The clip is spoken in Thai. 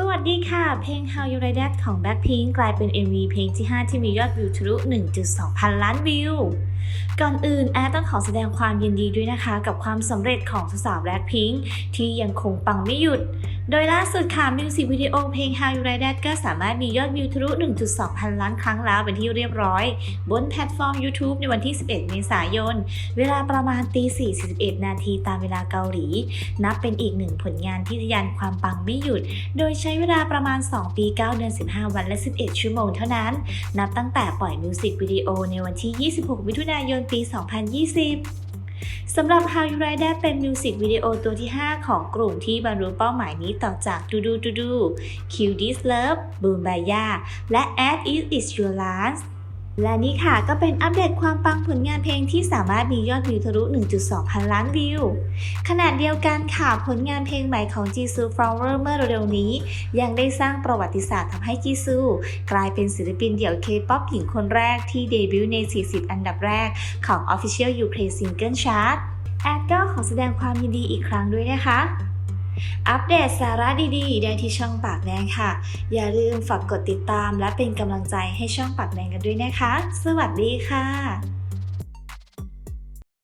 สวัสดีค่ะ เพลง How You Like That ของ Blackpink กลายเป็น MV เพลงที่ 5 ที่มียอดวิวทะลุ 1.2 พันล้านวิว ก่อนอื่นแอดต้องขอแสดงความยินดีด้วยนะคะ กับความสำเร็จของสาวๆ Blackpink ที่ยังคงปังไม่หยุด โดยล่าสุดค่ะมิวสิกวิดีโอเพลง How You Like That ก็สามารถมียอดวิวทะลุ 1.2 พันล้านครั้งแล้วเป็นที่เรียบร้อย บนแพลตฟอร์ม YouTube ในวันที่ 11 เมษายน เวลาประมาณตี 4 41 นาทีตามเวลาเกาหลี นับเป็นอีกหนึ่งผลงานที่ทะยานความปังไม่หยุด โดยใช้เวลาประมาณ 2 ปี 9 เดือน 15 วันและ 11 ชั่วโมงเท่านั้น นับตั้งแต่ปล่อยมิวสิกวิดีโอในวันที่ 26 มิถุนายน ปี 2020 สำหรับ How You Like That เป็นมิวสิกวิดีโอตัวที่ 5 ของกลุ่มที่บรรลุเป้าหมายนี้ต่อจาก Do Do Do Do Kill This Love Boom Baya และ As It Is Your Last และนี่ค่ะก็เป็นอัปเดตความปังผลงาน ที่สามารถมียอดวิวทะลุ 1.2 พันล้านวิว ขณะเดียวกันค่ะผลงานเพลงใหม่ของ Jisoo Flower เมื่อเร็วๆนี้ ยังได้สร้างประวัติศาสตร์ทำให้จีซู กลายเป็นศิลปินเดี่ยวเคป๊อปหญิงคนแรกที่เดบิวต์ใน 40 อันดับแรกของ Official UK Single Chart แอดก็ขอแสดงความยินดีอีกครั้งด้วยนะคะ อัปเดตสาระดีๆ ได้ที่ช่องปากแดงค่ะ อย่าลืมฝากกดติดตามและเป็นกำลังใจให้ช่องปากแดงกันด้วยนะคะ สวัสดีค่ะ